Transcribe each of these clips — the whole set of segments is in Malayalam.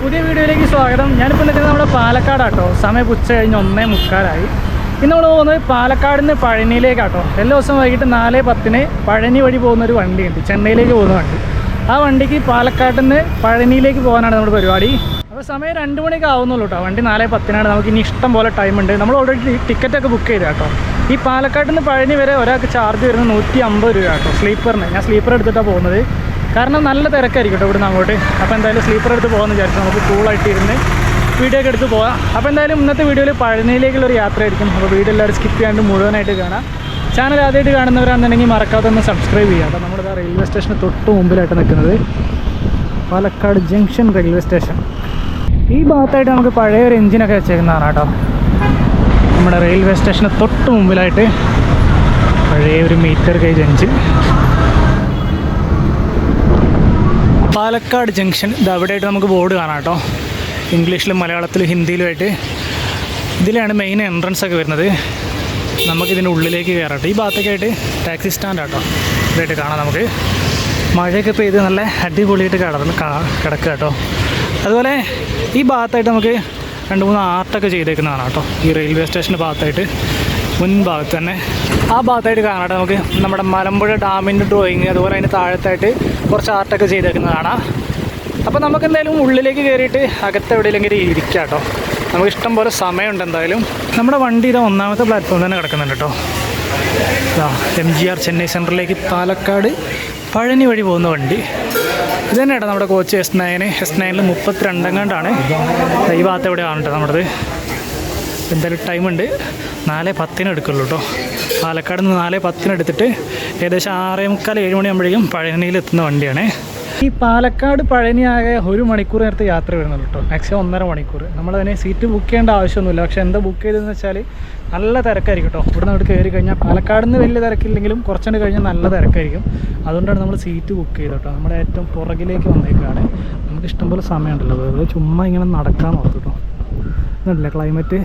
പുതിയ വീഡിയോയിലേക്ക് സ്വാഗതം. ഞാനിപ്പോൾ നിൽക്കുന്നത് നമ്മുടെ പാലക്കാടാട്ടോ. സമയം ഉച്ച കഴിഞ്ഞ് ഒന്നേ മുക്കാലായി. ഇന്ന് നമ്മൾ പോകുന്നത് പാലക്കാട് നിന്ന് പഴനിയിലേക്കാട്ടോ. എല്ലാ ദിവസവും വൈകിട്ട് നാല് പത്തിന് പഴനി വഴി പോകുന്ന ഒരു വണ്ടിയുണ്ട്. ചെന്നൈയിലേക്ക് പോകുന്ന വണ്ടി. ആ വണ്ടിക്ക് പാലക്കാട്ടിൽ നിന്ന് പഴനിയിലേക്ക് പോകാനാണ് നമ്മുടെ പരിപാടി. അപ്പോൾ സമയം രണ്ട് മണിക്ക് ആവുന്നുള്ളൂ കേട്ടോ വണ്ടി നാല് പത്തിനാണ്. നമുക്ക് ഇനി ഇഷ്ടം പോലെ ടൈം ഉണ്ട്. നമ്മൾ ഓൾറെഡി ടിക്കറ്റൊക്കെ ബുക്ക് ചെയ്ത കേട്ടോ ഈ പാലക്കാട്ടിൽ നിന്ന് പഴനി വരെ ഒരാൾക്ക് ചാർജ് വരുന്നത് നൂറ്റി അമ്പത് രൂപ കേട്ടോ സ്ലീപ്പറിന് ഞാൻ സ്ലീപ്പർ എടുത്തിട്ടാണ് പോകുന്നത്. കാരണം നല്ല തിരക്കായിരിക്കും കേട്ടോ ഇവിടുന്ന് അങ്ങോട്ട്. അപ്പോൾ എന്തായാലും സ്ലീപ്പർ എടുത്ത് പോകാമെന്ന് വിചാരിച്ചു. നമുക്ക് കൂളായിട്ട് ഇരുന്ന് വീഡിയോ ഒക്കെ എടുത്ത് പോകാം. അപ്പോൾ എന്തായാലും ഇന്നത്തെ വീഡിയോയിൽ പഴനിയിലേക്കുള്ള ഒരു യാത്രയായിരിക്കും. അപ്പോൾ വീഡിയോ എല്ലാവരും സ്കിപ്പ് ചെയ്യാണ്ട് മുഴുവനായിട്ട് കാണാം. ചാനൽ ആദ്യമായിട്ട് കാണുന്നവരാണെന്നുണ്ടെങ്കിൽ മറക്കാതെ ഒന്ന് സബ്സ്ക്രൈബ് ചെയ്യുക. അപ്പോൾ നമ്മുടെ റെയിൽവേ സ്റ്റേഷന് തൊട്ട് മുമ്പിലായിട്ട് നിൽക്കുന്നത് പാലക്കാട് ജംഗ്ഷൻ റെയിൽവേ സ്റ്റേഷൻ ഈ ഭാഗത്തായിട്ട് നമുക്ക് പഴയ ഒരു എഞ്ചിനൊക്കെ വെച്ചേക്കുന്നതാണ് കേട്ടോ. നമ്മുടെ റെയിൽവേ സ്റ്റേഷന് തൊട്ട് മുമ്പിലായിട്ട് പഴയ ഒരു metre gauge engine Palakkad junction. ഇത് അവിടെയായിട്ട് നമുക്ക് ബോർഡ് കാണാം കേട്ടോ. ഇംഗ്ലീഷിലും മലയാളത്തിലും ഹിന്ദിയിലുമായിട്ട്. ഇതിലാണ് മെയിൻ എൻട്രൻസ് ഒക്കെ വരുന്നത്. നമുക്കിതിന്റെ ഉള്ളിലേക്ക് കയറട്ടെ ഈ ഭാഗത്തേക്കായിട്ട് ടാക്സി സ്റ്റാൻഡ് കേട്ടോ. ഇതായിട്ട് കാണാം നമുക്ക്. മഴയൊക്കെ പെയ്ത് നല്ല അടിപൊളിയായിട്ട് കിടന്ന് കിടക്കുക കേട്ടോ. അതുപോലെ ഈ ഭാഗത്തായിട്ട് നമുക്ക് രണ്ട് മൂന്ന് ആർട്ടൊക്കെ ചെയ്തേക്കുന്നതാണ് കേട്ടോ. ഈ റെയിൽവേ സ്റ്റേഷന്റെ ഭാഗത്തായിട്ട്. മുൻഭാഗത്ത് തന്നെ ആ ഭാഗത്തായിട്ട് കാണാട്ടെ നമുക്ക്. നമ്മുടെ മലമ്പുഴ ഡാമിന്റെ ഡ്രോയിങ് അതുപോലെ അതിന്റെ താഴത്തായിട്ട് കുറച്ച് ആർട്ടൊക്കെ ചെയ്തേക്കുന്നതാണ് അപ്പോൾ നമുക്ക് എന്തായാലും ഉള്ളിലേക്ക് കയറിയിട്ട് അകത്ത് എവിടെയെങ്കിലും ഇരിക്കാം കേട്ടോ. നമുക്ക് ഇഷ്ടം പോലെ സമയമുണ്ട് എന്തായാലും. നമ്മുടെ വണ്ടി ഇതാ ഒന്നാമത്തെ പ്ലാറ്റ്ഫോം തന്നെ കിടക്കുന്നുണ്ട് കേട്ടോ. എം ജി ആർ ചെന്നൈ സെന്ററിലേക്ക് പാലക്കാട് പഴനി വഴി പോകുന്ന വണ്ടി. ഇത് തന്നെ കേട്ടോ നമ്മുടെ കോച്ച് എസ് നയന് എസ് നയനിൽ മുപ്പത്തിരണ്ടെങ്ങാണ്ടാണ് ഈ ഭാഗത്ത് എവിടെയാണ് കേട്ടോ നമ്മുടെ എന്തായാലും ടൈമുണ്ട് നാല് പത്തിന് എടുക്കുള്ളൂ കേട്ടോ. പാലക്കാട് നിന്ന് നാല് പത്തിനെടുത്തിട്ട് ഏകദേശം ആറേ മുക്കാൽ ഏഴ് മണിയാകുമ്പോഴേക്കും പഴനിയിൽ എത്തുന്ന വണ്ടിയാണ്. ഈ പാലക്കാട് പഴനി ആകെ ഒരു മണിക്കൂർ നേരത്തെ യാത്ര വരുന്നുള്ളൂ കേട്ടോ മാക്സിമം ഒന്നര മണിക്കൂർ. നമ്മളതിനെ സീറ്റ് ബുക്ക് ചെയ്യേണ്ട ആവശ്യമൊന്നുമില്ല. പക്ഷേ എന്താ ബുക്ക് ചെയ്തതെന്ന് വെച്ചാൽ നല്ല തിരക്കായിരിക്കും കേട്ടോ ഇവിടുന്ന് അവിടെ കയറി കഴിഞ്ഞാൽ പാലക്കാട് നിന്ന് വലിയ തിരക്കില്ലെങ്കിലും കുറച്ചുകൊണ്ട് കഴിഞ്ഞാൽ നല്ല തിരക്കായിരിക്കും. അതുകൊണ്ടാണ് നമ്മൾ സീറ്റ് ബുക്ക് ചെയ്തത് കേട്ടോ നമ്മുടെ ഏറ്റവും പുറകിലേക്ക് വന്നേക്കാണ്. നമുക്ക് ഇഷ്ടംപോലെ സമയമുണ്ടല്ലോ. വെറുതെ ചുമ്മാ ഇങ്ങനെ നടക്കാൻ ഓർത്തു കേട്ടോ ഇതുണ്ടല്ലേ ക്ലൈമറ്റ്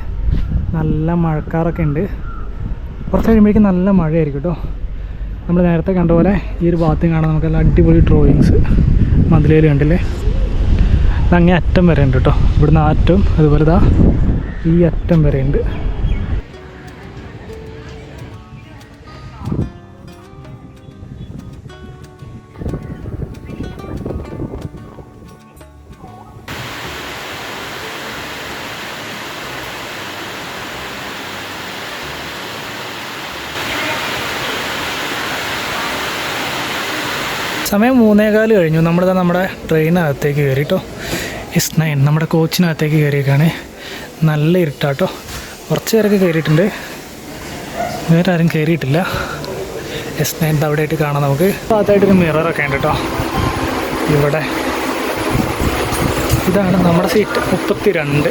നല്ല മഴക്കാറൊക്കെ ഉണ്ട്. കുറച്ച് കഴിയുമ്പോഴേക്കും നല്ല മഴയായിരിക്കും കേട്ടോ. നമ്മൾ നേരത്തെ കണ്ട പോലെ ഈ ഒരു ഭാഗത്തും കാണാം നമുക്ക് നല്ല അടിപൊളി ഡ്രോയിങ്സ് മതിലേൽ കണ്ടില്ലേ? അങ്ങേ അറ്റം വരെ ഉണ്ട് കേട്ടോ. ഇവിടുന്ന് ആ അറ്റവും അതുപോലെ ഈ അറ്റം വരെ ഉണ്ട്. സമയം മൂന്നേകാൽ കഴിഞ്ഞു. നമ്മളിതാ നമ്മുടെ ട്രെയിനകത്തേക്ക് കയറി കേട്ടോ എസ് നയൻ നമ്മുടെ കോച്ചിനകത്തേക്ക് കയറിയേക്കാണ്. നല്ല ഇരുട്ടാട്ടോ. കുറച്ച് പേരൊക്കെ കയറിയിട്ടുണ്ട്. വേറെ ആരും കയറിയിട്ടില്ല. എസ് നയൻ അവിടെ ആയിട്ട് കാണാം നമുക്ക്. ഭാഗത്തായിട്ടൊരു മിററൊക്കെ ഉണ്ട് കേട്ടോ ഇവിടെ. ഇതാണ് നമ്മുടെ സീറ്റ് മുപ്പത്തി രണ്ട്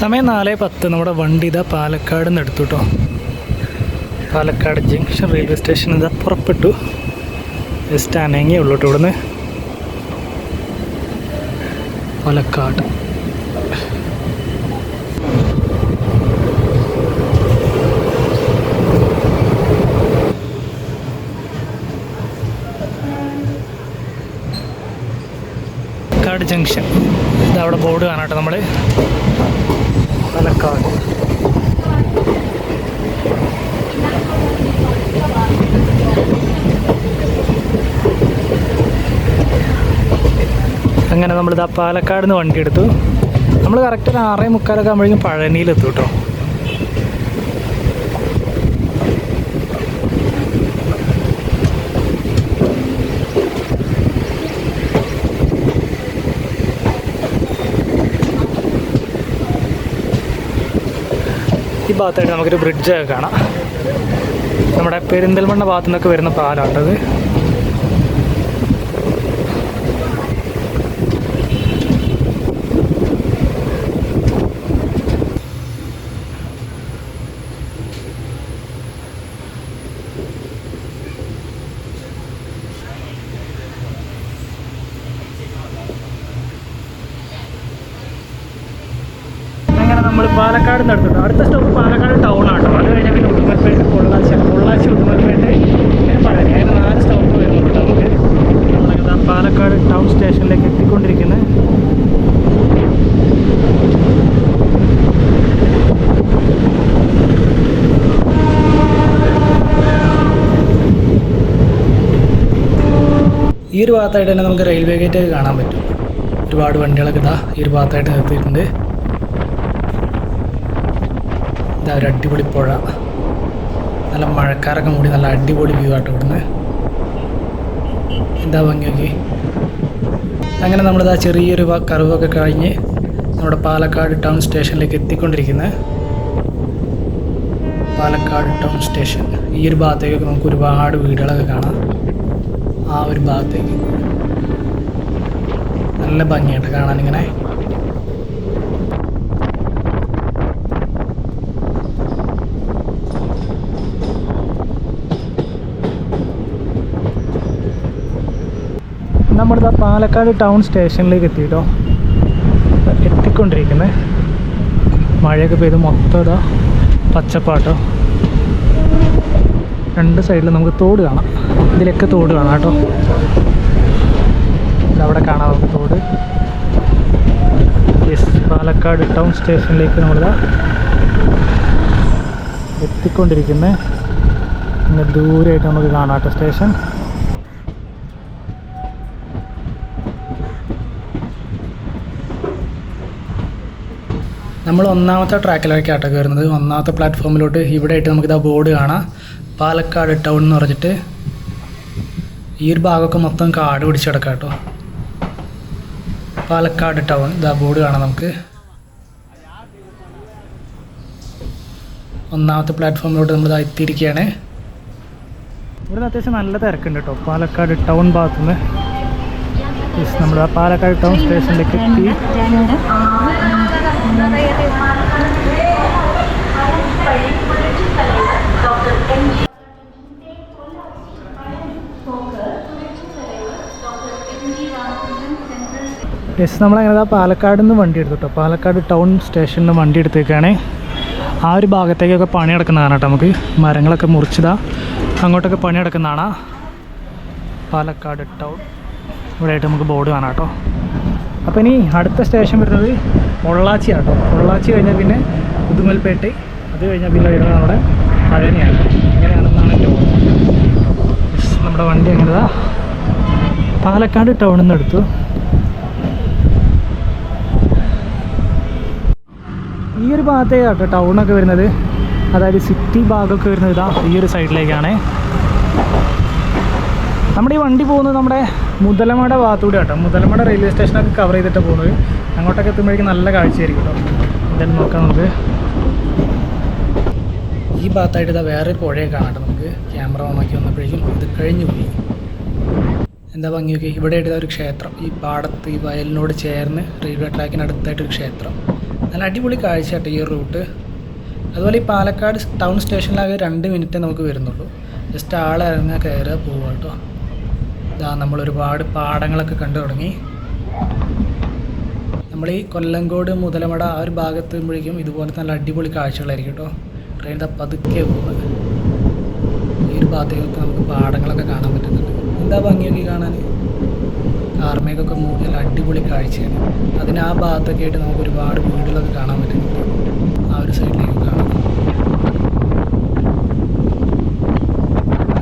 സമയം നാല് പത്ത്. നമ്മുടെ വണ്ടി ഇതാ പാലക്കാട് നിന്ന് എടുത്തു കേട്ടോ പാലക്കാട് ജംഗ്ഷൻ റെയിൽവേ സ്റ്റേഷൻ ഇതാ പുറപ്പെട്ടു. ജസ്റ്റ് അനങ്ങിയേ ഉള്ളൂ ഇവിടുന്ന്. പാലക്കാട്. പാലക്കാട് ജംഗ്ഷൻ ഇതവിടെ ബോർഡ് കാണാട്ടെ നമ്മൾ പാലക്കാട്. അങ്ങനെ നമ്മളിതാ പാലക്കാട് നിന്ന് വണ്ടി എടുത്തു നമ്മൾ കറക്റ്റ് ഒരു ആറേ മുക്കാലൊക്കെ ആകുമ്പോഴേക്കും പഴനിയിലെത്തും കേട്ടോ. ഈ ഭാഗത്തായിട്ട് നമുക്കൊരു ബ്രിഡ്ജൊക്കെ കാണാം. നമ്മുടെ പെരിന്തൽമണ്ണ ഭാഗത്തു നിന്നൊക്കെ വരുന്ന പാലാട്ടത് പാലക്കാട് നടത്തുന്നത് അടുത്ത സ്റ്റോപ്പ് പാലക്കാട് ടൗൺ ആണ് അത് കഴിഞ്ഞാൽ പിന്നെ ഉടുമൽപേട്ട് പൊള്ളാച്ചി പൊള്ളാച്ചി ഉടുമൽപേട്ട് പറയാം. അങ്ങനെ നാല് സ്റ്റോപ്പ് വരുന്നുണ്ട്. നമുക്ക് നമ്മളെ പാലക്കാട് ടൗൺ സ്റ്റേഷനിലേക്ക് എത്തിക്കൊണ്ടിരിക്കുന്നത് ഈ ഒരു ഭാഗത്തായിട്ട് തന്നെ നമുക്ക് റെയിൽവേ ഗേറ്റ് കാണാൻ പറ്റും. ഒരുപാട് വണ്ടികളൊക്കെ ഇതാ ഈ ഒരു ഭാഗത്തായിട്ട് നിർത്തിയിട്ടുണ്ട്. ഒരു അടിപൊളി പുഴ. നല്ല മഴക്കാരൊക്കെ മൂടി നല്ല അടിപൊളി വ്യൂ ആട്ടോ ഇവിടുന്ന്. എന്താ ഭംഗി നോക്കി അങ്ങനെ നമ്മളിതാ ചെറിയൊരു കറിവൊക്കെ കഴിഞ്ഞ് നമ്മുടെ പാലക്കാട് ടൗൺ സ്റ്റേഷനിലേക്ക് എത്തിക്കൊണ്ടിരിക്കുന്നത് പാലക്കാട് ടൗൺ സ്റ്റേഷൻ. ഈ ഒരു ഭാഗത്തേക്കൊക്കെ നമുക്ക് ഒരുപാട് വീടുകളൊക്കെ കാണാം. ആ ഒരു ഭാഗത്തേക്ക്. നല്ല ഭംഗിയായിട്ട് കാണാൻ ഇങ്ങനെ നമ്മളിതാ പാലക്കാട് ടൗൺ സ്റ്റേഷനിലേക്ക് എത്തിയിട്ടോ. എത്തിക്കൊണ്ടിരിക്കുന്നത് മഴയൊക്കെ പെയ്ത് മൊത്തം ഇതാ പച്ചപ്പാട്ടോ. രണ്ട് സൈഡിലും നമുക്ക് തോട് കാണാം. ഇതിലൊക്കെ തോട് കാണാം കേട്ടോ. അവിടെ കാണാം നമുക്ക് തോട്. യെസ് പാലക്കാട് ടൗൺ സ്റ്റേഷനിലേക്ക് നമ്മളിതാ എത്തിക്കൊണ്ടിരിക്കുന്നത് ഇങ്ങനെ ദൂരെയായിട്ട് നമുക്ക് കാണാം കേട്ടോ സ്റ്റേഷൻ. നമ്മൾ ഒന്നാമത്തെ ട്രാക്കിലേക്കാട്ടോ കയറുന്നത്. ഒന്നാമത്തെ പ്ലാറ്റ്ഫോമിലോട്ട് ഇവിടെ ആയിട്ട് നമുക്കിതാ ബോർഡ് കാണാം. പാലക്കാട് ടൗൺ എന്ന് പറഞ്ഞിട്ട് ഈ ഒരു ഭാഗമൊക്കെ മൊത്തം കാട് പിടിച്ച് കിടക്കാം കേട്ടോ. പാലക്കാട് ടൗൺ ഇതാ ബോർഡ് കാണാം നമുക്ക്. ഒന്നാമത്തെ പ്ലാറ്റ്ഫോമിലോട്ട് നമ്മൾ എത്തിയിരിക്കുകയാണ്. ഇവിടെ അത്യാവശ്യം നല്ല തിരക്കുണ്ട് കേട്ടോ. പാലക്കാട് ടൗൺ ഭാഗത്തുനിന്ന്. നമ്മൾ ആ പാലക്കാട് ടൗൺ സ്റ്റേഷനിലേക്ക് എത്തി. യെസ് നമ്മളങ്ങനെ പാലക്കാട് നിന്ന് വണ്ടി എടുത്തു കേട്ടോ പാലക്കാട് ടൗൺ സ്റ്റേഷനിൽ നിന്ന് വണ്ടി എടുത്തേക്കാണ്. ആ ഒരു ഭാഗത്തേക്കൊക്കെ പണി നടക്കുന്നതാണ് കേട്ടോ നമുക്ക്. മരങ്ങളൊക്കെ മുറിച്ചതാ അങ്ങോട്ടൊക്കെ പണി നടക്കുന്നതാണ്. പാലക്കാട് ടൗൺ. ഇവിടെയായിട്ട് നമുക്ക് ബോർഡ് കാണാം കേട്ടോ അപ്പോൾ ഇനി അടുത്ത സ്റ്റേഷൻ വരുന്നത് പൊള്ളാച്ചി കേട്ടോ. പൊള്ളാച്ചി കഴിഞ്ഞാൽ പിന്നെ പുതുമൽപേട്ട് അത് കഴിഞ്ഞാൽ പിന്നെ വരുന്നത് നമ്മുടെ പഴനിയാണ്. ഇങ്ങനെയാണെന്നാണ് എന്റെ ഓർമ്മ. നമ്മുടെ വണ്ടി എങ്ങനെതാ? പാലക്കാട് ടൗണിൽ നിന്ന് എടുത്തു. ഈ ഒരു ഭാഗത്തേക്കാട്ടോ ടൗണൊക്കെ വരുന്നത്. അതായത് സിറ്റി ഭാഗമൊക്കെ വരുന്നത് ഇതാ ഈ ഒരു സൈഡിലേക്കാണ് നമ്മുടെ ഈ വണ്ടി പോകുന്നത് നമ്മുടെ മുതലമട ഭാഗത്തൂടെ കേട്ടോ മുതലമട റെയിൽവേ സ്റ്റേഷനൊക്കെ കവർ ചെയ്തിട്ട് പോകുന്നത് അങ്ങോട്ടൊക്കെ എത്തുമ്പോഴേക്കും നല്ല കാഴ്ചയായിരിക്കും കേട്ടോ എന്തായാലും നോക്കാം നമുക്ക്. ഈ ഭാഗത്തായിട്ട് ഇതാ വേറെ പുഴയെ കാണാം നമുക്ക്. ക്യാമറ ഓണാക്കി വന്നപ്പോഴേക്കും ഇത് കഴിഞ്ഞു പോയി. എന്താ ഭംഗി നോക്കി ഇവിടെ ആയിട്ട് ഒരു ക്ഷേത്രം. ഈ പാടത്ത് ഈ വയലിനോട് ചേർന്ന് റെയിൽവേ ട്രാക്കിനടുത്തായിട്ടൊരു ക്ഷേത്രം. നല്ല അടിപൊളി കാഴ്ച കേട്ടോ ഈ റൂട്ട്. അതുപോലെ ഈ പാലക്കാട് ടൗൺ സ്റ്റേഷനിലാകെ രണ്ട് മിനിറ്റേ നമുക്ക് വരുന്നുള്ളൂ. ജസ്റ്റ് ആളെ ഇറങ്ങുക കയറുക പോവുക കേട്ടോ ഇതാ നമ്മൾ ഒരുപാട് പാടങ്ങളൊക്കെ കണ്ടു തുടങ്ങി. നമ്മൾ ഈ കൊല്ലങ്കോട് മുതലമട ആ ഒരു ഭാഗത്ത് എത്തുമ്പോഴേക്കും ഇതുപോലെ നല്ല അടിപൊളി കാഴ്ചകളായിരിക്കും കേട്ടോ. ട്രെയിൻ ഇതാ പതുക്കെ പോകുന്നത്. ഈ ഒരു ഭാഗത്തേക്കൊക്കെ നമുക്ക് പാടങ്ങളൊക്കെ കാണാൻ പറ്റുന്നുണ്ട്. എന്താ ഭംഗിയൊക്കെ കാണാൻ? കാർമേഘമൊക്കെ മൂടി നല്ല അടിപൊളി കാഴ്ചയാണ്. അതിന് ആ ഭാഗത്തൊക്കെ ആയിട്ട് നമുക്ക് ഒരുപാട് വീടുകളൊക്കെ കാണാൻ പറ്റുന്നുണ്ട്. ആ ഒരു സൈഡിലേക്ക് കാണാം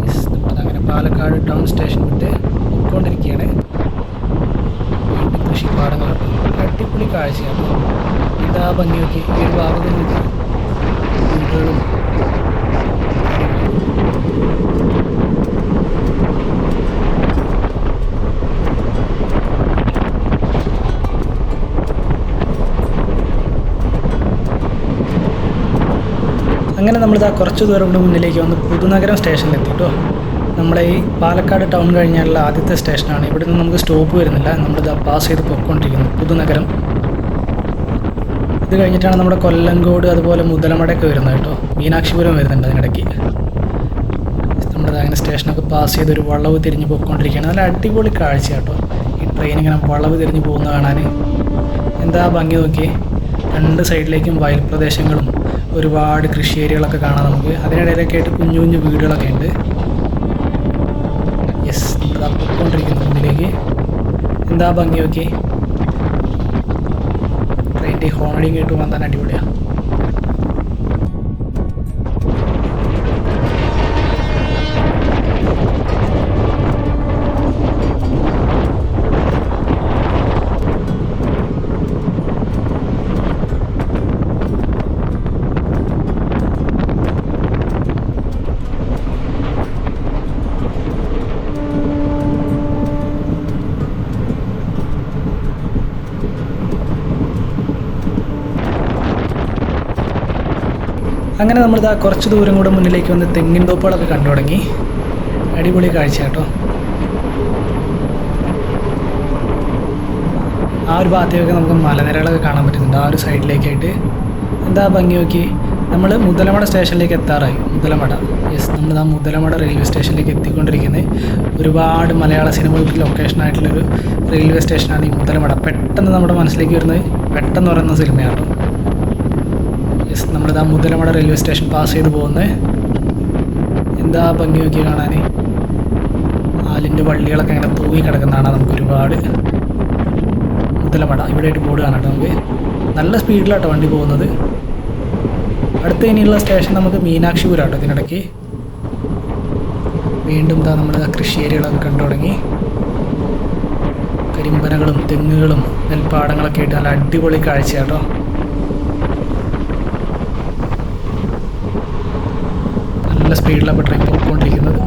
Yes, നമ്മളങ്ങനെ പാലക്കാട് ടൗൺ സ്റ്റേഷൻ വിട്ട് പോയിക്കൊണ്ടിരിക്കുകയാണ്. വീണ്ടും കൃഷിപ്പാടങ്ങളാണ് അടിപൊളി കാഴ്ചയാണ്. ഇതാ ഭംഗിയൊക്കെ ഈ ഒരു ഭാഗത്ത് നോക്കി വീടുകളും അങ്ങനെ നമ്മളിതാ കുറച്ച് ദൂരം കൊണ്ട് മുന്നിലേക്ക് വന്ന് പുതുനഗരം സ്റ്റേഷനിലെത്തി കേട്ടോ. നമ്മുടെ ഈ പാലക്കാട് ടൗൺ കഴിഞ്ഞാലുള്ള ആദ്യത്തെ സ്റ്റേഷനാണ്. ഇവിടെ നിന്ന് നമുക്ക് സ്റ്റോപ്പ് വരുന്നില്ല. നമ്മളിത് പാസ് ചെയ്ത് പൊയ്ക്കൊണ്ടിരിക്കുന്നു. പുതുനഗരം. ഇത് കഴിഞ്ഞിട്ടാണ് നമ്മുടെ കൊല്ലങ്കോട് അതുപോലെ മുതലമടയൊക്കെ വരുന്നത് കേട്ടോ. മീനാക്ഷിപുരം വരുന്നുണ്ട് അതിനിടയ്ക്ക്. നമ്മുടെ അങ്ങനെ സ്റ്റേഷനൊക്കെ പാസ് ചെയ്ത് ഒരു വളവ് തിരിഞ്ഞ് പോയിക്കൊണ്ടിരിക്കുകയാണ്. നല്ല അടിപൊളി കാഴ്ച കേട്ടോ. ഈ ട്രെയിൻ ഇങ്ങനെ വളവ് തിരിഞ്ഞ് പോകുന്ന കാണാൻ. എന്താ ഭംഗി നോക്കി രണ്ട് സൈഡിലേക്കും വയൽ പ്രദേശങ്ങളും ഒരുപാട് കൃഷി ഏരിയകളൊക്കെ കാണാം നമുക്ക്. അതിനിടയിലൊക്കെ ആയിട്ട് കുഞ്ഞു കുഞ്ഞു വീടുകളൊക്കെ ഉണ്ട്. മുന്നിലേക്ക് എന്താ ഭംഗി നോക്കി ട്രെയിന്റെ ഹോണടിയും കേട്ട് പോകാൻ തന്നെ അടിപൊളിയാണ് അങ്ങനെ നമ്മളിതാ കുറച്ച് ദൂരം കൂടെ മുന്നിലേക്ക് വന്ന് തെങ്ങിൻ തോപ്പുകളൊക്കെ കണ്ടു തുടങ്ങി. അടിപൊളി കാഴ്ച കേട്ടോ. ആ ഒരു ഭാഗത്തേക്ക് നമുക്ക് മലനിരകളൊക്കെ കാണാൻ പറ്റുന്നുണ്ട്. ആ ഒരു സൈഡിലേക്കായിട്ട് എന്താ ഭംഗി നോക്കി. നമ്മൾ മുതലമട സ്റ്റേഷനിലേക്ക് എത്താറായി. മുതലമട. യെസ് നമ്മൾ ആ മുതലമട റെയിൽവേ സ്റ്റേഷനിലേക്ക് എത്തിക്കൊണ്ടിരിക്കുന്നത്. ഒരുപാട് മലയാള സിനിമകൾക്ക് ലൊക്കേഷൻ ആയിട്ടുള്ളൊരു റെയിൽവേ സ്റ്റേഷനാണ് ഈ മുതലമട. പെട്ടെന്ന് നമ്മുടെ മനസ്സിലേക്ക് വരുന്നത് പെട്ടെന്ന് പറയുന്ന സിനിമയാണ് നമ്മളിതാ മുതലമട റെയിൽവേ സ്റ്റേഷൻ പാസ് ചെയ്ത് പോകുന്നത് എന്താ ഭംഗി നോക്കി കാണാൻ ആലിന്റെ വള്ളികളൊക്കെ അങ്ങനെ തൂങ്ങി കിടക്കുന്നതാണ് നമുക്ക് ഒരുപാട്. മുതലമട ഇവിടെയായിട്ട് ബോർഡ് കാണാം നമുക്ക്. നല്ല സ്പീഡിലാട്ടോ വണ്ടി പോകുന്നത്. അടുത്ത ഇനിയുള്ള സ്റ്റേഷൻ നമുക്ക് മീനാക്ഷിപുരം കേട്ടോ ഇതിനിടയ്ക്ക്. വീണ്ടും താ നമ്മൾ കൃഷി ഏരിയകളൊക്കെ കണ്ടു തുടങ്ങി. കരിമ്പനകളും തെങ്ങുകളും നെൽപ്പാടങ്ങളൊക്കെ ആയിട്ട് നല്ല അടിപൊളി കാഴ്ച കേട്ടോ നല്ല സ്പീഡിലാണ് ട്രെയിൻ പോയിക്കൊണ്ടിരിക്കുന്നത്.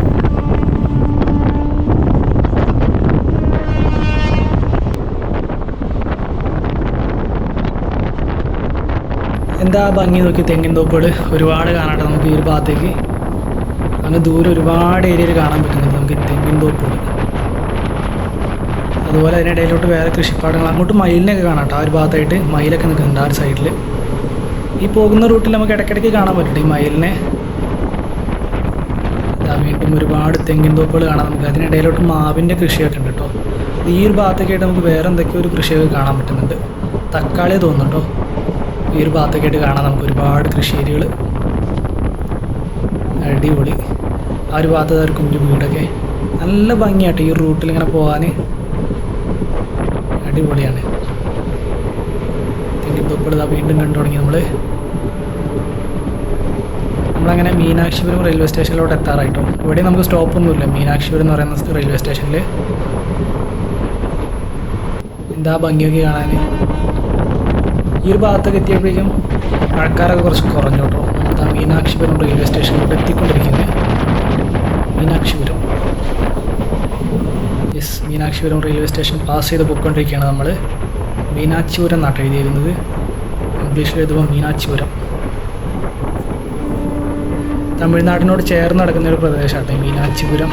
എന്താ ഭംഗി നോക്കി തെങ്ങിൻ തോപ്പുകൾ ഒരുപാട് കാണാട്ടെ നമുക്ക് ഈ ഒരു ഭാഗത്തേക്ക്. അങ്ങ് ദൂരെ ഒരുപാട് ഏരിയയിൽ കാണാൻ പറ്റുന്നുണ്ട് നമുക്ക് തെങ്ങിൻ തോപ്പുകൾ അതുപോലെ അതിനിടയിലോട്ട് വേറെ കൃഷിപ്പാടങ്ങൾ അങ്ങോട്ട് മയിലിനൊക്കെ കാണാം ആ ഒരു ഭാഗത്തായിട്ട് മയിലൊക്കെ നിൽക്കുന്നുണ്ട് ആ ഒരു സൈഡിൽ ഈ പോകുന്ന റൂട്ടിൽ നമുക്ക് ഇടയ്ക്കിടയ്ക്ക് കാണാൻ പറ്റും ഈ മയിലിനെ. വീണ്ടും ഒരുപാട് തെങ്ങിൻ തോപ്പുകൾ കാണാം നമുക്ക്. അതിനിടയിലോട്ട് മാവിന്റെ കൃഷിയൊക്കെ ഉണ്ട് കേട്ടോ. ഈ ഒരു ഭാഗത്തേക്കായിട്ട് നമുക്ക് വേറെ എന്തൊക്കെയോ ഒരു കൃഷിയൊക്കെ കാണാൻ പറ്റുന്നുണ്ട്. തക്കാളി തോന്നുന്നു കേട്ടോ. ഈ ഒരു ഭാഗത്തേക്കായിട്ട് കാണാം നമുക്ക് ഒരുപാട് കൃഷിയേരികൾ അടിപൊളി. ആ ഒരു ഭാഗത്ത് ഒരു കുഞ്ഞു വീടൊക്കെ. നല്ല ഭംഗിയാട്ടോ ഈ റൂട്ടിൽ ഇങ്ങനെ പോകാൻ. അടിപൊളിയാണ്. തെങ്ങിൻ തോപ്പുകൾ വീണ്ടും കണ്ടു തുടങ്ങി നമ്മൾ നമ്മളങ്ങനെ മീനാക്ഷിപുരം റെയിൽവേ സ്റ്റേഷനിലോട്ട് എത്താറായിട്ടോ. ഇവിടെ നമുക്ക് സ്റ്റോപ്പൊന്നുമില്ല മീനാക്ഷിപുരം എന്ന് പറയുന്ന റെയിൽവേ സ്റ്റേഷനിൽ എന്താ ഭംഗിയൊക്കെ കാണാൻ ഈ ഒരു ഭാഗത്തൊക്കെ എത്തിയപ്പോഴേക്കും ആൾക്കാരൊക്കെ കുറച്ച് കുറഞ്ഞു കേട്ടോ എന്താ മീനാക്ഷിപുരം റെയിൽവേ സ്റ്റേഷനിലോട്ട് എത്തിക്കൊണ്ടിരിക്കുന്നത് Meenakshipuram. Yes Meenakshipuram railway station pass ചെയ്ത് പോയിക്കൊണ്ടിരിക്കുകയാണ് നമ്മൾ മീനാക്ഷിപുരം എന്നാണ് എഴുതിയിരുന്നത്? ഇംഗ്ലീഷിൽ എഴുതുമ്പോൾ മീനാക്ഷിപുരം. തമിഴ്നാടിനോട് ചേർന്ന് നടക്കുന്ന ഒരു പ്രദേശമാണ്. മീനാക്ഷിപുരം.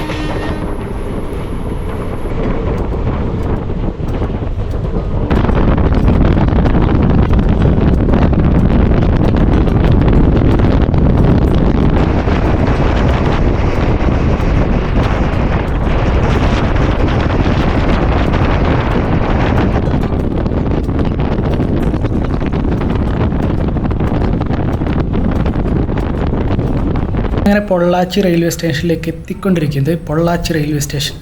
പൊള്ളാച്ചി റെയിൽവേ സ്റ്റേഷനിലേക്ക് എത്തിക്കൊണ്ടിരിക്കുന്നത് പൊള്ളാച്ചി റെയിൽവേ സ്റ്റേഷൻ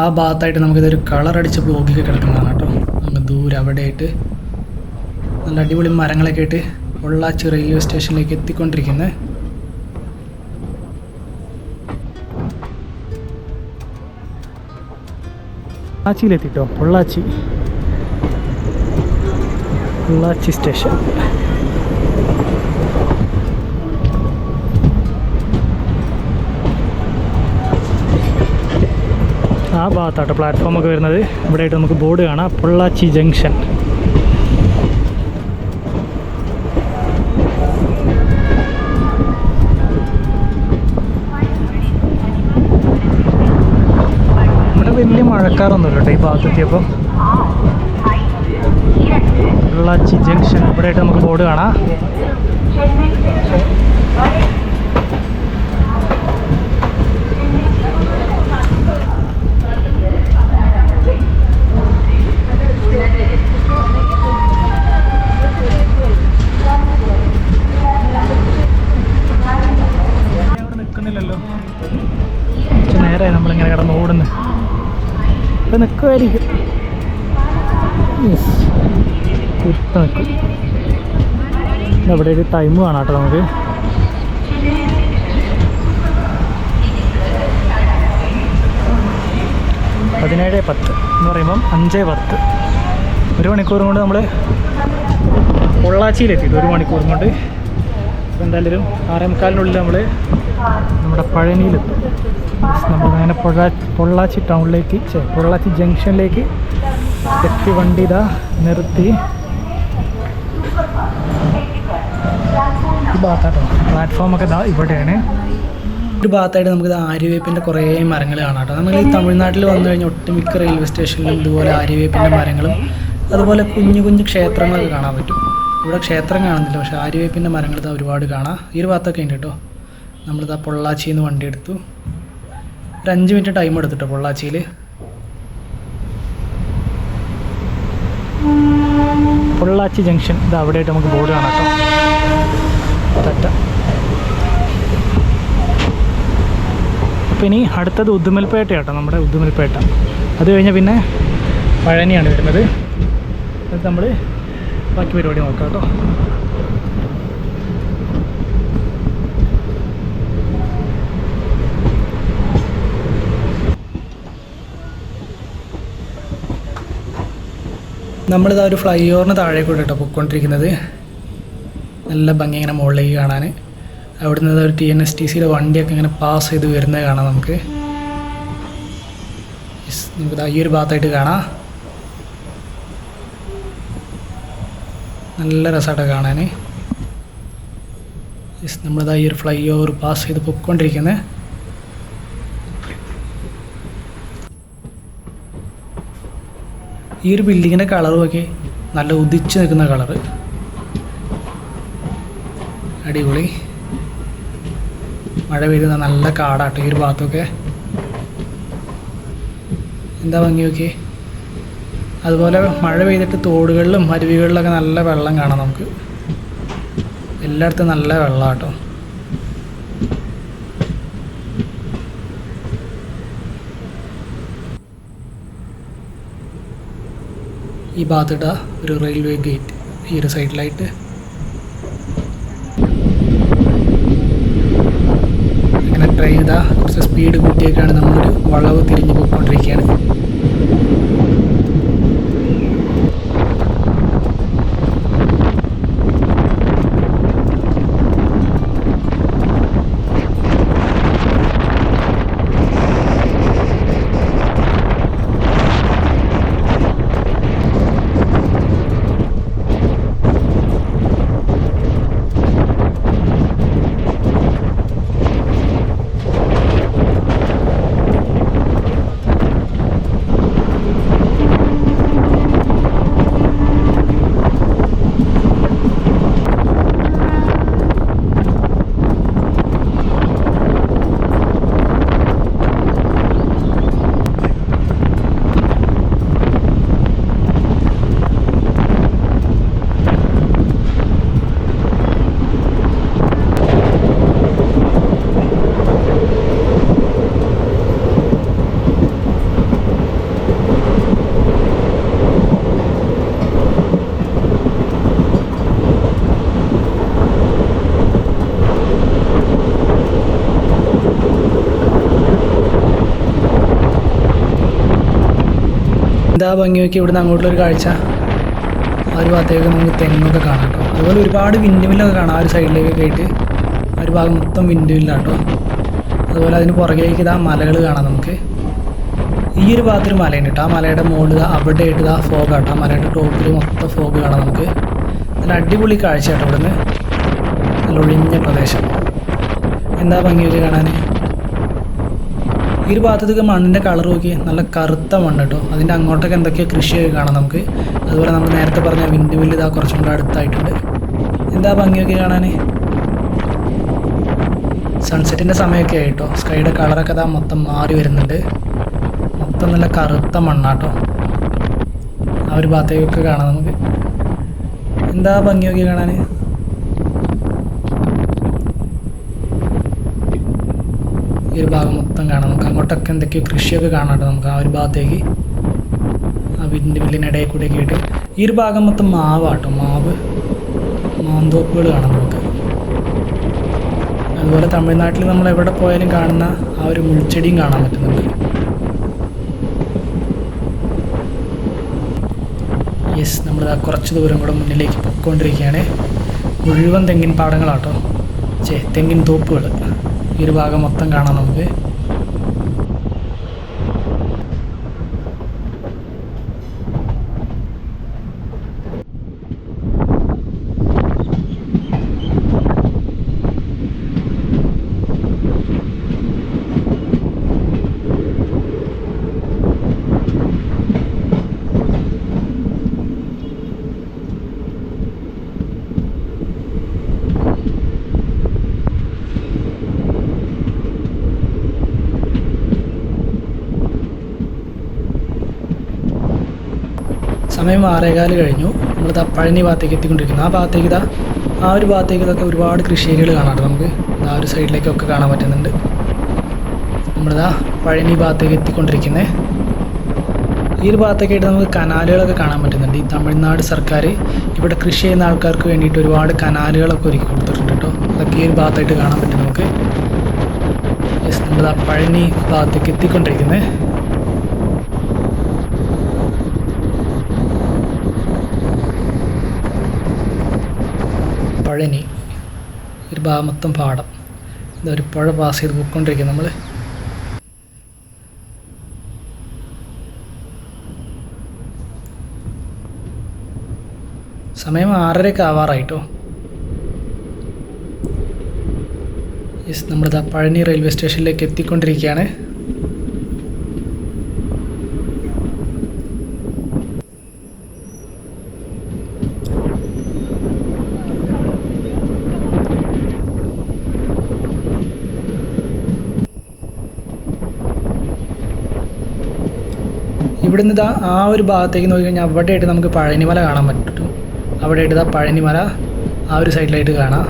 ആ ഭാഗത്തായിട്ട് നമുക്കിതൊരു കളർ അടിച്ച ബ്ലോക്കൊക്കെ കിടക്കുന്നതാണ് കേട്ടോ. നമുക്ക് ദൂരെ അവിടെയായിട്ട് നല്ല അടിപൊളി മരങ്ങളൊക്കെ ആയിട്ട് പൊള്ളാച്ചി റെയിൽവേ സ്റ്റേഷനിലേക്ക് എത്തിക്കൊണ്ടിരിക്കുന്നത്. പൊള്ളാച്ചിയിലെത്തിട്ടോ പൊള്ളാച്ചി. പൊള്ളാച്ചി സ്റ്റേഷൻ ഭാഗത്താട്ടോ പ്ലാറ്റ്ഫോം ഒക്കെ വരുന്നത്. ഇവിടെ ആയിട്ട് നമുക്ക് ബോർഡ് കാണാം. പൊള്ളാച്ചി ജംഗ്ഷൻ ഇവിടെ വലിയ മഴക്കാറൊന്നുമില്ല കേട്ടോ ഈ ഭാഗത്തെത്തിയപ്പോൾ. പൊള്ളാച്ചി ജംഗ്ഷൻ ഇവിടെ ആയിട്ട് നമുക്ക് ബോർഡ് കാണാം അവിടെ നിൽക്കുന്നില്ലല്ലോ നേരമായി നമ്മളിങ്ങനെ കിടന്ന് ഓടുന്നു. ഇപ്പം നിൽക്കുമായിരിക്കും ഇപ്പം നിൽക്കും. ഇവിടെ ഒരു ടൈം കാണാം കേട്ടോ നമുക്ക്. പതിനേഴ് പത്ത് എന്ന് പറയുമ്പം അഞ്ച് പത്ത്. ഒരു മണിക്കൂർ കൊണ്ട് നമ്മൾ പൊള്ളാച്ചിയിലെത്തി ഒരു മണിക്കൂർ കൊണ്ട്. എന്തായാലും ആറേ മുക്കാലിനുള്ളിൽ നമ്മൾ നമ്മുടെ പഴനിയിലെത്തും. നമ്മൾ അങ്ങനെ പൊള്ളാ പൊള്ളാച്ചി ടൗണിലേക്ക് ചേ പൊള്ളാച്ചി ജംഗ്ഷനിലേക്ക് എത്തി വണ്ടി ഇതാ നിർത്തി. ഈ ഭാഗത്താട്ടോ പ്ലാറ്റ്ഫോമൊക്കെ ഇതാ ഇവിടെയാണ്. ഒരു ഭാഗത്തായിട്ട് നമുക്ക് ആര്യവേപ്പിന്റെ കുറേ മരങ്ങൾ കാണാം കേട്ടോ. നമ്മൾ ഈ തമിഴ്നാട്ടിൽ വന്നു കഴിഞ്ഞാൽ ഒട്ടുമിക്ക റെയിൽവേ സ്റ്റേഷനിലും ഇതുപോലെ ആര്യവേപ്പിന്റെ മരങ്ങളും അതുപോലെ കുഞ്ഞു കുഞ്ഞു ക്ഷേത്രങ്ങളൊക്കെ കാണാൻ പറ്റും. ഇവിടെ ക്ഷേത്രം കാണുന്നില്ല പക്ഷേ ആര്യവേപ്പിന്റെ മരങ്ങൾ ഇതാ ഒരുപാട് കാണാം. ഈ ഒരു ഭാഗത്തൊക്കെ ഉണ്ട് കേട്ടോ. നമ്മളിതാ പൊള്ളാച്ചിയിൽ നിന്ന് വണ്ടി എടുത്തു. ഒരു അഞ്ച് മിനിറ്റ് ടൈം എടുത്തിട്ടോ പൊള്ളാച്ചിയിൽ പൊള്ളാച്ചി ജംഗ്ഷൻ. ഇത് അവിടെയായിട്ട് നമുക്ക് ബോർഡ് കാണാം കേട്ടോ. തറ്റ അപ്പം ഇനി അടുത്തത് ഉദ്ദുമൽപേട്ട കേട്ടോ നമ്മുടെ ഉദ്ദുമൽപേട്ട. അത് കഴിഞ്ഞാൽ പിന്നെ പഴനിയാണ് വരുന്നത്. അത് നമ്മൾ ബാക്കി പരിപാടി നോക്കാം കേട്ടോ. നമ്മളിതാ ഒരു ഫ്ലൈ ഓവറിന് താഴെ കൂടെ കേട്ടോ പൊയ്ക്കൊണ്ടിരിക്കുന്നത്. നല്ല ഭംഗി ഇങ്ങനെ മുകളിലേക്ക് കാണാൻ. അവിടെ നിന്ന് ഒരു ടി എൻ എസ് ടി സിയുടെ വണ്ടിയൊക്കെ ഇങ്ങനെ പാസ് ചെയ്ത് വരുന്നത് കാണാം നമുക്ക്. നമുക്ക് ഈ ഒരു ഭാഗത്തായിട്ട് കാണാം. നല്ല രസമായിട്ട് കാണാൻ. നമ്മളിതാ ഈ ഒരു ഫ്ലൈ ഓവർ പാസ് ചെയ്ത് പൊയ്ക്കൊണ്ടിരിക്കുന്നത് ഈ ഒരു ബിൽഡിങ്ങിന്റെ കളർ നോക്കി നല്ല ഉദിച്ച് നിൽക്കുന്ന കളർ അടിപൊളി. മഴ പെയ്യുന്ന നല്ല കാടാട്ടോ ഈ ഒരു ഭാഗത്തൊക്കെ. എന്താ ഭംഗി നോക്കി അതുപോലെ മഴ പെയ്തിട്ട് തോടുകളിലും അരുവികളിലൊക്കെ നല്ല വെള്ളം കാണാം നമുക്ക്. എല്ലായിടത്തും നല്ല വെള്ളം ഈ ഭാഗത്തിട്ട ഒരു റെയിൽവേ ഗേറ്റ് ഈ ഒരു സൈഡിലായിട്ട്. ഇങ്ങനെ ട്രൈ ചെയ്താൽ കുറച്ച് സ്പീഡ് കൂട്ടിയൊക്കെയാണ് നമ്മളൊരു വളവ് തിരിഞ്ഞ് പോയിക്കൊണ്ടിരിക്കുകയാണ് എന്താ ഭംഗി നോക്കി ഇവിടുന്ന് അങ്ങോട്ടുള്ളൊരു കാഴ്ച. ആ ഒരു ഭാഗത്തേക്ക് നമുക്ക് തെങ്ങൊക്കെ കാണാം കേട്ടോ. അതുപോലെ ഒരുപാട് വിൻഡുമില്ലൊക്കെ കാണാം ആ ഒരു സൈഡിലേക്കൊക്കെ ആയിട്ട് ആ ഒരു ഭാഗം മൊത്തം വിൻഡുമില്ല കേട്ടോ. അതുപോലെ അതിന് പുറകിലേക്ക് ഇതാ മലകൾ കാണാം നമുക്ക്. ഈ ഒരു ഭാഗത്തൊരു മലയുണ്ട് കേട്ടോ. ആ മലയുടെ മുകളിൽ അവിടെ ആയിട്ട് ഇതാ ഫോഗ് കേട്ടോ. ആ മലയുടെ ടോപ്പിൽ മൊത്തം ഫോഗ് കാണാം നമുക്ക്. നല്ല അടിപൊളി കാഴ്ച കേട്ടോ ഇവിടുന്ന്. നല്ല ഒഴിഞ്ഞ പ്രദേശം. എന്താ ഭംഗി നോക്കി കാണാൻ ഈ ഒരു ഭാഗത്തേക്ക് മണ്ണിന്റെ കളർ നോക്കി നല്ല കറുത്ത മണ്ണ് കേട്ടോ അതിന്റെ അങ്ങോട്ടൊക്കെ എന്തൊക്കെയോ കൃഷിയൊക്കെ കാണാം നമുക്ക്. അതുപോലെ നമ്മൾ നേരത്തെ പറഞ്ഞ വിൻഡ് മില്ല് ഇതാ കുറച്ചും കൂടെ അടുത്തായിട്ടുണ്ട്. എന്താ ഭംഗിയൊക്കെ കാണാൻ സൺസെറ്റിന്റെ സമയമൊക്കെ ആയിട്ടോ. സ്കൈയുടെ കളറൊക്കെ ഇതാ മൊത്തം മാറി വരുന്നുണ്ട്. മൊത്തം നല്ല കറുത്ത മണ്ണാട്ടോ ആ ഒരു ഭാഗത്തേക്കൊക്കെ കാണാം നമുക്ക്. എന്താ ഭംഗിയൊക്കെ കാണാൻ ഈ ഒരു ഭാഗം മൊത്തം കാണാം. നമുക്ക് അങ്ങോട്ടൊക്കെ എന്തൊക്കെയോ കൃഷിയൊക്കെ കാണാം നമുക്ക് ആ ഒരു ഭാഗത്തേക്ക് ആ വീടിന്റെ വില്ലിനിടയിൽ കൂടെ കേട്ട് ഈ ഒരു ഭാഗം മൊത്തം മാവാട്ടോ. മാവ് മാന്തോപ്പുകൾ കാണാം നമുക്ക്. അതുപോലെ തമിഴ്നാട്ടിൽ നമ്മൾ എവിടെ പോയാലും കാണുന്ന ആ ഒരു മുൾച്ചെടിയും കാണാൻ പറ്റുന്നുണ്ട്. യെസ് നമ്മൾ കുറച്ച് ദൂരം കൂടെ മുന്നിലേക്ക് പൊയ്ക്കൊണ്ടിരിക്കുകയാണ്. മുഴുവൻ തെങ്ങിൻ പാടങ്ങളാട്ടോ. ചേ തെങ്ങിൻ തോപ്പുകൾ. ഈ ഒരു ഭാഗം മൊത്തം കാണാം നമുക്ക്. സമയം ആറേകാൽ കഴിഞ്ഞു. നമ്മളിതാ പഴനി ഭാഗത്തേക്ക് എത്തിക്കൊണ്ടിരിക്കുന്നു. ആ ഭാഗത്തേക്ക് ഇതാ ആ ഒരു ഭാഗത്തേക്ക് ഇതൊക്കെ ഒരുപാട് കൃഷിയേരികൾ കാണാറുണ്ട് നമുക്ക്. ആ ഒരു സൈഡിലേക്കൊക്കെ കാണാൻ പറ്റുന്നുണ്ട്. നമ്മളിതാ പഴനി ഭാഗത്തേക്ക് എത്തിക്കൊണ്ടിരിക്കുന്നത് ഈ ഒരു ഭാഗത്തൊക്കെയായിട്ട് നമുക്ക് കനാലുകളൊക്കെ കാണാൻ പറ്റുന്നുണ്ട്. ഈ തമിഴ്നാട് സർക്കാർ ഇവിടെ കൃഷി ചെയ്യുന്ന ആൾക്കാർക്ക് വേണ്ടിയിട്ട് ഒരുപാട് കനാലുകളൊക്കെ ഒരുക്കി കൊടുത്തിട്ടുണ്ട് കേട്ടോ. അതൊക്കെ ഈ ഒരു ഭാഗത്തായിട്ട് കാണാൻ പറ്റും നമുക്ക്. നമ്മളിതാ പഴനി ഭാഗത്തേക്ക് എത്തിക്കൊണ്ടിരിക്കുന്നത് പഴനി. ഒരു ഭാഗം മൊത്തം പാടം. ഇതൊരു പുഴ പാസ് ചെയ്ത് പോയിക്കൊണ്ടിരിക്കുക നമ്മൾ സമയം ആറരയൊക്കെ ആവാറായിട്ടോ? യെസ് നമ്മളിതാ പഴനി റെയിൽവേ സ്റ്റേഷനിലേക്ക് എത്തിക്കൊണ്ടിരിക്കുകയാണ്. ഇതാ ആ ഒരു ഭാഗത്തേക്ക് നോക്കി കഴിഞ്ഞാൽ അവിടെയായിട്ട് നമുക്ക് പഴനിമല കാണാൻ പറ്റും. അവിടെയായിട്ട് ഇതാ പഴനിമല ആ ഒരു സൈഡിലായിട്ട് കാണാം.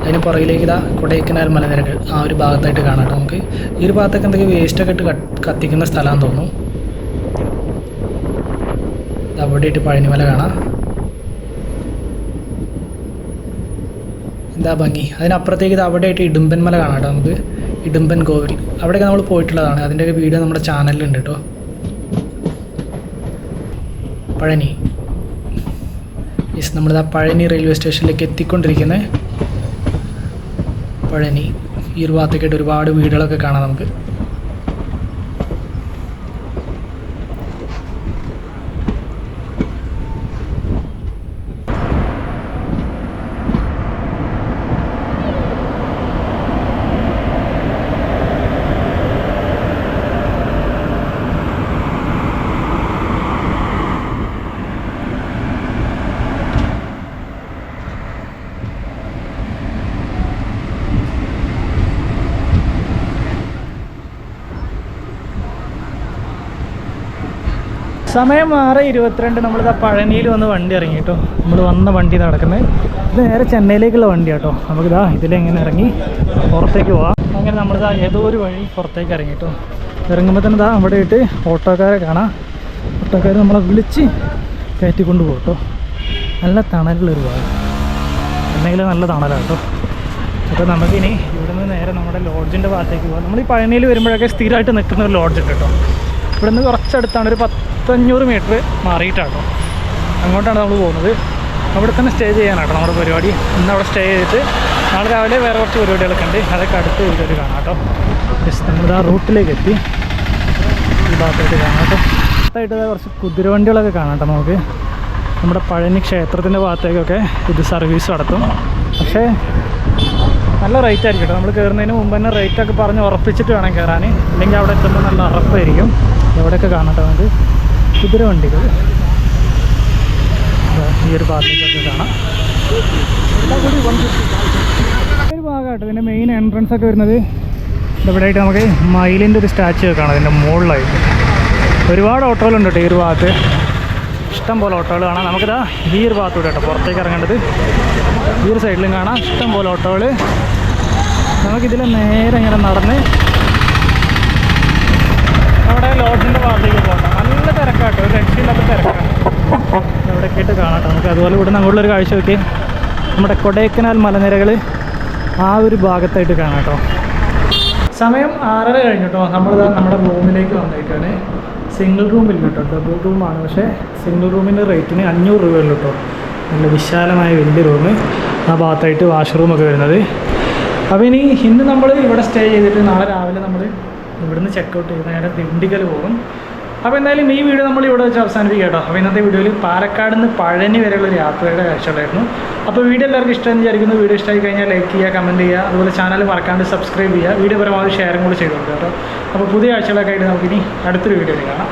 അതിന് പുറകിലേക്ക് ഇതാ കൊടൈക്കനാൽ മലനിരകൾ ആ ഒരു ഭാഗത്തായിട്ട് കാണാം നമുക്ക്. ഈ ഒരു ഭാഗത്തൊക്കെ എന്തൊക്കെ വേസ്റ്റൊക്കെ ഇട്ട് കത്തിക്കുന്ന സ്ഥലമാണെന്ന് തോന്നുന്നു. ദാ ഇട്ട് പഴനിമല കാണാം. എന്താ ഭംഗി? അതിനപ്പുറത്തേക്ക് ഇത് അവിടെയായിട്ട് ഇടുമ്പൻ മല കാണാം കേട്ടോ നമുക്ക്. ഇടുമ്പൻ കോവിൽ. അവിടെയൊക്കെ നമ്മൾ പോയിട്ടുള്ളതാണ്. അതിന്റെയൊക്കെ വീഡിയോ നമ്മുടെ ചാനലിലുണ്ട് കേട്ടോ. പഴനി. യെസ് നമ്മളിതാ പഴനി റെയിൽവേ സ്റ്റേഷനിലേക്ക് എത്തിക്കൊണ്ടിരിക്കുന്നത് പഴനി. ഈ ഒരു ഭാഗത്തേക്കായിട്ട് ഒരുപാട് വീടുകളൊക്കെ കാണാം നമുക്ക്. സമയം ആറ് ഇരുപത്തിരണ്ട്. നമ്മളിതാ പഴനിയിൽ വന്ന് വണ്ടി ഇറങ്ങി കേട്ടോ. നമ്മൾ വന്ന വണ്ടി നടക്കുന്നത് ഇത് നേരെ ചെന്നൈയിലേക്കുള്ള വണ്ടി കേട്ടോ. നമുക്കിതാ ഇതിലെങ്ങനെ ഇറങ്ങി പുറത്തേക്ക് പോവാം. അങ്ങനെ നമ്മളിതാ ഏതോ ഒരു വഴി പുറത്തേക്ക് ഇറങ്ങി കേട്ടോ. ഇറങ്ങുമ്പോൾ തന്നെ ഇതാ അവിടെ ഇട്ട് ഓട്ടോക്കാരെ കാണാം. ഓട്ടോക്കാർ നമ്മളെ വിളിച്ച് കയറ്റിക്കൊണ്ട് പോകും കേട്ടോ. നല്ല തണലുള്ളൊരു ഭാഗം. ചെന്നൈയിൽ നല്ല തണലാണ് കേട്ടോ. അപ്പോൾ നമുക്കിനി ഇവിടുന്ന് നേരെ നമ്മുടെ ലോഡ്ജിന്റെ ഭാഗത്തേക്ക് പോകാം നമ്മൾ ഈ പഴനിയിൽ വരുമ്പോഴൊക്കെ സ്ഥിരമായിട്ട് നിൽക്കുന്ന ഒരു ലോഡ്ജ് ഉണ്ട് കേട്ടോ. ഇവിടുന്ന് കുറച്ചടുത്താണ്. ഒരു പത്തഞ്ഞൂറ് മീറ്റർ മാറിയിട്ടാട്ടോ. അങ്ങോട്ടാണ് നമ്മൾ പോകുന്നത്. അവിടെ തന്നെ സ്റ്റേ ചെയ്യാനാട്ടോ നമ്മുടെ പരിപാടി. ഇന്ന് അവിടെ സ്റ്റേ ചെയ്തിട്ട് നാളെ രാവിലെ വേറെ കുറച്ച് പരിപാടികളൊക്കെ ഉണ്ട്. അതൊക്കെ അടുത്ത വീട്ടിൽ കാണാം കേട്ടോ ജസ്റ്റ് ആ റൂട്ടിലേക്ക് എത്തി. ഈ ഭാഗത്തായിട്ട് കാണാം കേട്ടോ അടുത്തായിട്ട് കുറച്ച് കുതിരവണ്ടികളൊക്കെ കാണാം കേട്ടോ നമുക്ക്. നമ്മുടെ പഴനി ക്ഷേത്രത്തിന്റെ ഭാഗത്തേക്കൊക്കെ ഇത് സർവീസ് നടത്തും. പക്ഷേ നല്ല റേറ്റ് ആയിരിക്കും കേട്ടോ. നമ്മൾ കയറുന്നതിന് മുമ്പ് തന്നെ റേറ്റ് ഒക്കെ പറഞ്ഞ് ഉറപ്പിച്ചിട്ട് വേണം കയറാൻ ഇല്ലെങ്കിൽ അവിടെ എത്തുമ്പോൾ നല്ല ഉറപ്പായിരിക്കും എവിടെയൊക്കെ കാണട്ടെ നമുക്ക്. കുതിര വണ്ടികൾ. ദാ ഈ ഒരു ഭാഗത്തേക്കൊക്കെ കാണാം. ഒരു ഭാഗമായിട്ട് ഇതിന്റെ മെയിൻ എൻട്രൻസ് ഒക്കെ വരുന്നത്. ഇവിടെ ആയിട്ട് നമുക്ക് മയിലിന്റെ ഒരു സ്റ്റാച്ചു കാണാം അതിന്റെ മുകളിലായിട്ട്. ഒരുപാട് ഓട്ടോകളുണ്ട് കേട്ടോ ഈ ഒരു ഭാഗത്ത്. ഇഷ്ടം പോലെ ഓട്ടോകൾ കാണാം. നമുക്കിതാ ഈ ഒരു ഭാഗത്തൂടെ കേട്ടോ പുറത്തേക്ക് ഇറങ്ങേണ്ടത്. ഈ ഒരു സൈഡിലും കാണാം. ഇഷ്ടം പോലെ ഓട്ടോകൾ നമുക്കിതിൽ നേരെ ഇങ്ങനെ നടന്ന് നമ്മുടെ ലോഡ്ജിന്റെ ഭാഗത്തേക്ക് പോകണം നല്ല തിരക്കാട്ടോ ഒരു രക്ഷയില്ലാത്ത തിരക്കാണ് അവിടെ കാണാം നമുക്ക് അതുപോലെ ഇവിടെ അങ്ങോട്ടുള്ളൊരു കാഴ്ച നോക്കി നമ്മുടെ കൊടൈക്കനാൽ മലനിരകൾ ആ ഒരു ഭാഗത്തായിട്ട് കാണാം കേട്ടോ സമയം ആറര കഴിഞ്ഞു കേട്ടോ. നമ്മളിതാ നമ്മുടെ റൂമിലേക്ക് വന്നേക്കാണ്. സിംഗിൾ റൂമിൽ കേട്ടോ. ഡബിൾ റൂമാണ് പക്ഷേ സിംഗിൾ റൂമിന്റെ റേറ്റിന് അഞ്ഞൂറ് രൂപയുള്ളൂ കേട്ടോ. നല്ല വിശാലമായ വലിയ റൂം ആ ഭാഗത്തായിട്ട് വാഷ്റൂമൊക്കെ വരുന്നത്. അപ്പോൾ ഇനി ഇന്ന് നമ്മൾ ഇവിടെ സ്റ്റേ ചെയ്തിട്ട് നാളെ രാവിലെ നമ്മൾ ഇവിടുന്ന് ചെക്കൗട്ട് ചെയ്ത് നേരെ ദിണ്ടിക്കൽ പോകും. അപ്പോൾ എന്തായാലും ഈ വീഡിയോ നമ്മൾ ഇവിടെ വെച്ച് അവസാനിപ്പിക്കാം കേട്ടോ. അപ്പോൾ ഇന്നത്തെ വീഡിയോയിൽ പാലക്കാട് നിന്ന് പഴനി വരെയുള്ള ഒരു യാത്രയുടെ കാഴ്ചകളായിരുന്നു അപ്പോൾ വീഡിയോ എല്ലാവർക്കും ഇഷ്ടം വിചാരിക്കുന്നു. വീഡിയോ ഇഷ്ടമായി കഴിഞ്ഞാൽ ലൈക്ക് ചെയ്യുക കമന്റ് ചെയ്യുക അതുപോലെ ചാനൽ മറക്കാണ്ട് സബ്സ്ക്രൈബ് ചെയ്യുക. വീഡിയോ പരമാവധി ഷെയറും കൂടി ചെയ്തു കേട്ടോ. അപ്പോൾ പുതിയ കാഴ്ചകളൊക്കെ ആയിട്ട് നമുക്കിനി അടുത്തൊരു വീഡിയോയിൽ കാണാം.